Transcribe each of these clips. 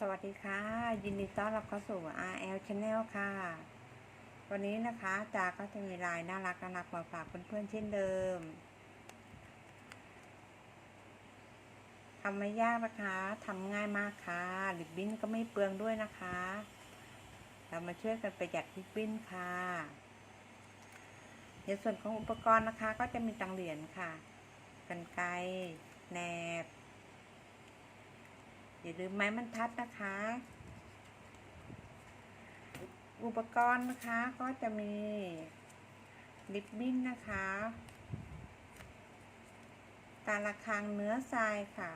สวัสดีค่ะ ยินดีต้อนรับเข้าสู่ RL Channel ค่ะ วันนี้นะคะจาก็จะมีลายน่ารักน่ารักมาฝากเพื่อนๆเช่นเดิมทำไม่ยากนะคะทำง่ายมากค่ะลิบบิ้นก็ไม่เปลืองด้วยนะคะ เรามาช่วยกันประหยัดลิบบิ้นค่ะในส่วนของอุปกรณ์นะคะ ก็จะมีตังเหรียญค่ะ กันไกแหนบ อย่าลืมไม้บรรทัดนะคะ อุปกรณ์นะคะก็จะมีลิปบิ้นนะคะ ตาละคังเนื้อทรายค่ะ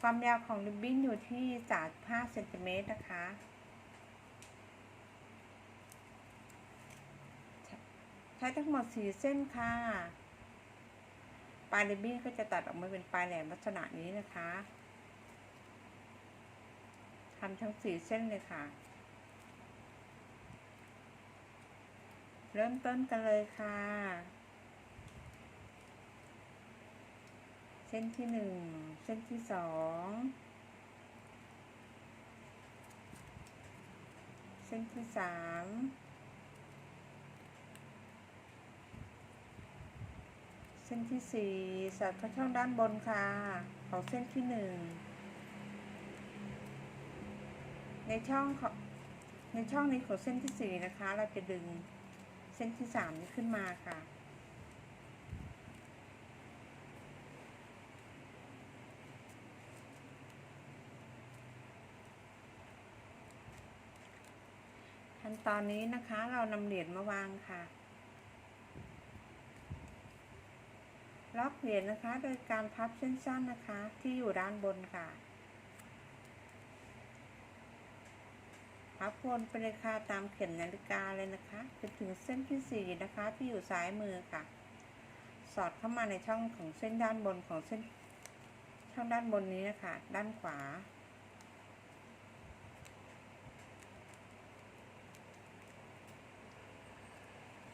ความยาวของลิปบิ้นอยู่ที่35เซนติเมตรนะคะใช้ทั้งหมด4เส้นค่ะ ปลายริบบิ้นก็จะตัดออกมาเป็นปลายแหลมลักษณะนี้นะคะ ทำทั้งสี่เส้นเลยค่ะ เริ่มต้นกันเลยค่ะ เส้นที่หนึ่งเส้นที่สองเส้นที่สามเส้นที่สี่สอดเข้าช่องด้านบนค่ะ ของเส้นที่หนึ่ง ในช่องในช่องนี้ของเส้นที่สี่นะคะ เราจะดึงเส้นที่สามนี้ขึ้นมาค่ะ ขั้นตอนนี้นะคะเรานำเหรียญมาวางค่ะล็อกเหรียญนะคะ โดยการพับเส้นสั้นนะคะที่อยู่ด้านบนค่ะ พับวนไปเลยค่ะตามเข็มนาฬิกาเลยนะคะจนถึงเส้นที่สี่นะคะ ที่อยู่ซ้ายมือค่ะ สอดเข้ามาในช่องของเส้นด้านบนของเส้น ช่องด้านบนนี้นะคะ ด้านขวา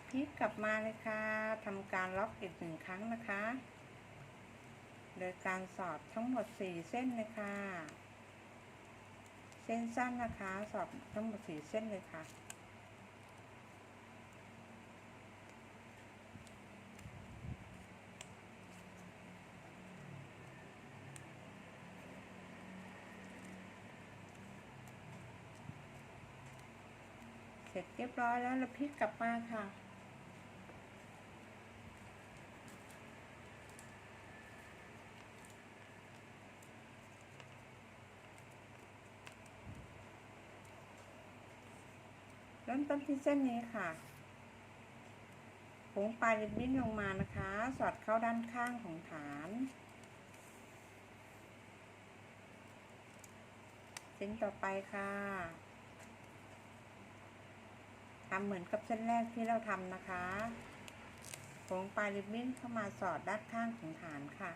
พลิกกลับมาเลยค่ะทำการล็อกอีกหนึ่งครั้งนะคะ โดยการสอดทั้งหมดสี่เส้นเลยค่ะ เส้นสั้นนะคะ สอบทั้งหมดสี่เส้นเลยค่ะ เสร็จเรียบร้อยแล้วเราพลิกกลับมาค่ะ เริ่มต้นที่เส้นนี้ค่ะโค้งปลายริบบิ้นลงมานะคะ สอดเข้าด้านข้างของฐานเส้นต่อไปค่ะทำเหมือนกับเส้นแรกที่เราทำนะคะโค้งปลายริบบิ้นเข้ามาสอดด้านข้างของฐานค่ะ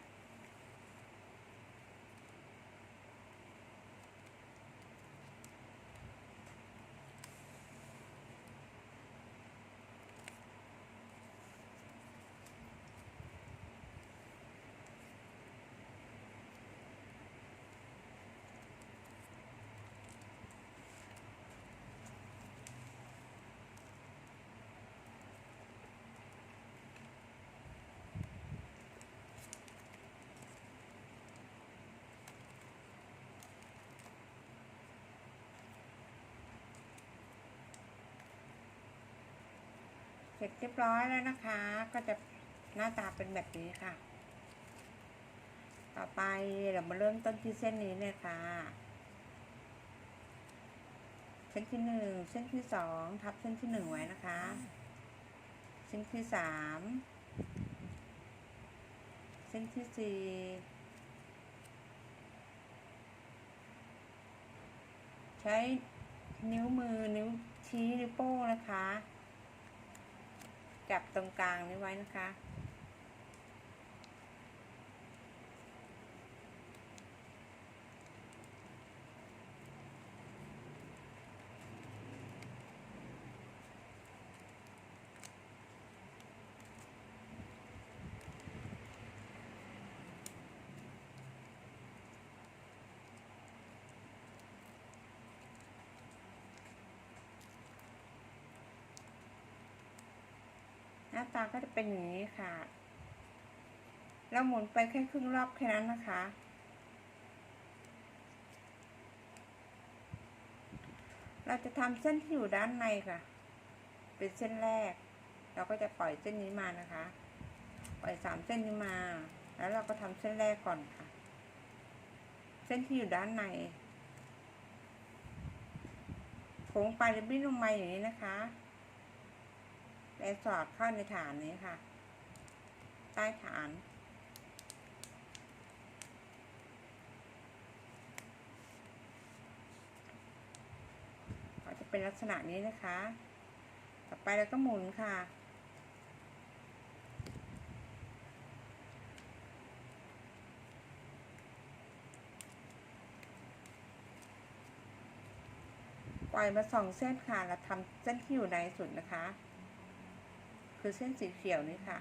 ร็จเรียบร้อยแล้วนะคะ ก็จะหน้าตาเป็นแบบนี้ค่ะ ต่อไปเรามาเริ่มต้นที่เส้นนี้เลยค่ะ เส้นที่หนึ่งเส้นที่สองทับเส้นที่หนึ่งไว้นะคะ เส้นที่สามเส้นที่สี่ใช้นิ้วมือนิ้วชี้นิ้วโป้งนะคะ จับตรงกลางนี้ไว้นะคะ น้าตาก็จะเป็นอย่างนี้ค่ะแล้วหมุนไปแค่ครึ่งรอบแค่นั้นนะคะ เราจะทำเส้นที่อยู่ด้านในค่ะ เป็นเส้นแรก เราก็จะปล่อยเส้นนี้มานะคะ ปล่อยสามเส้นนี้มา แล้วเราก็ทำเส้นแรกก่อนค่ะ เส้นที่อยู่ด้านในโค้งปลายริบบิ้นลงมาอย่างนี้นะคะ และสอดเข้าในฐานนี้ค่ะ ใต้ฐานก็จะเป็นลักษณะนี้นะคะ ต่อไปเราก็หมุนค่ะปล่อยมาสองเส้นค่ะ เราทำเส้นที่อยู่ในสุดนะคะ คือเส้นสีเขียวนี่ค่ะ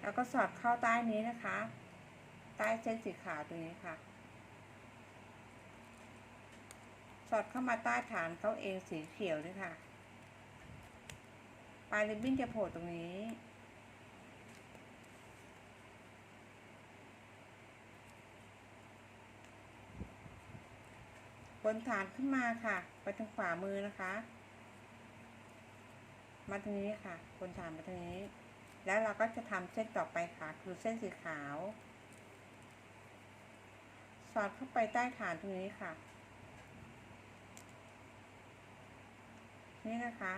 แล้วก็สอดเข้าใต้นี้นะคะ ใต้เส้นสีขาวตรงนี้ค่ะ สอดเข้ามาใต้ฐานเขาเองสีเขียวด้วยค่ะ ปลายริบบิ้นจะโผล่ตรงนี้บนฐานขึ้นมาค่ะ ไปทางขวามือนะคะ มาตรงนี้ค่ะบนฐานมาตรงนี้ แล้วเราก็จะทำเส้นต่อไปค่ะ คือเส้นสีขาว สอดเข้าไปใต้ฐานตรงนี้ค่ะ นี่นะคะ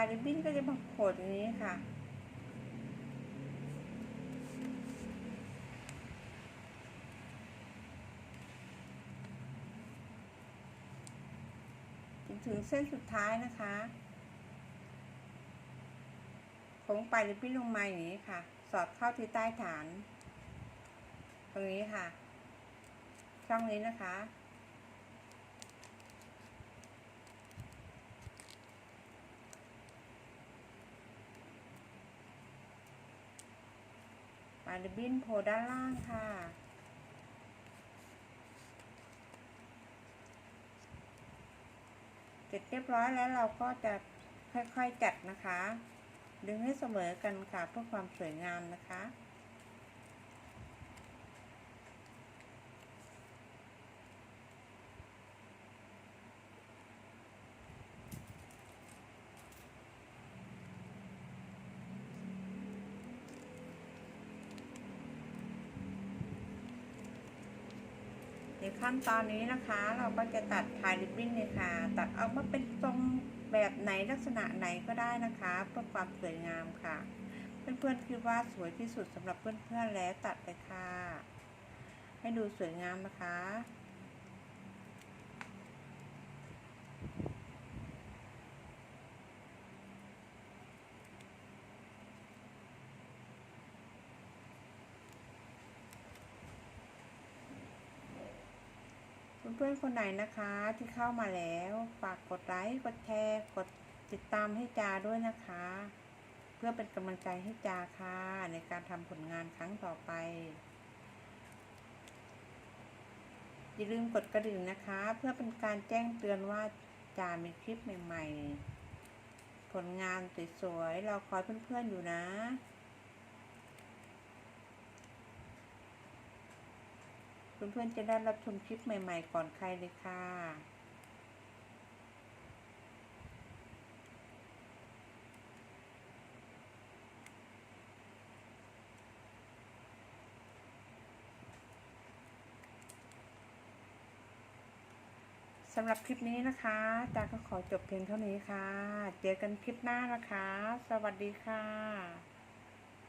ายริบบิ้นก็จะมาโผล่ตรงนี้ค่ะจนถึงเส้นสุดท้ายนะคะโค้งปลายริบบิ้นลงมาอย่างนี้ค่ะ สอดเข้าที่ใต้ฐาน ตรงนี้ค่ะ ช่องนี้นะคะายริบินโพด้านล่างค่ะ เสร็จเรียบร้อยแล้วเราก็จะค่อยๆจัดนะคะ ดึงให้เสมอกันค่ะเพื่อความสวยงามนะคะ ขั้นตอนนี้นะคะ เราก็จะตัดพายริบบิ้นเลยค่ะ ตัดออกมาเป็นทรงแบบไหนลักษณะไหนก็ได้นะคะเพื่อความสวยงามค่ะ เพื่อนๆคิดว่าสวยที่สุดสำหรับเพื่อนๆแล้วตัดเลยค่ะ ให้ดูสวยงามนะคะ เพื่อนๆคนไหนนะคะที่เข้ามาแล้วฝากกดไลค์กดแชร์กดติดตามให้จาด้วยนะคะ เพื่อเป็นกำลังใจให้จาค่ะ ในการทำผลงานครั้งต่อไปอย่าลืมกดกระดิ่งนะคะ เพื่อเป็นการแจ้งเตือนว่าจามีคลิปใหม่ ๆ ผลงานสวยๆเราคอยเพื่อนๆอยู่นะ เพื่อนๆจะได้รับชมคลิปใหม่ ๆ ก่อนใครเลยค่ะสำหรับคลิปนี้นะคะจาก็ขอจบเพียงเท่านี้ค่ะ เจอกันคลิปหน้านะคะ สวัสดีค่ะ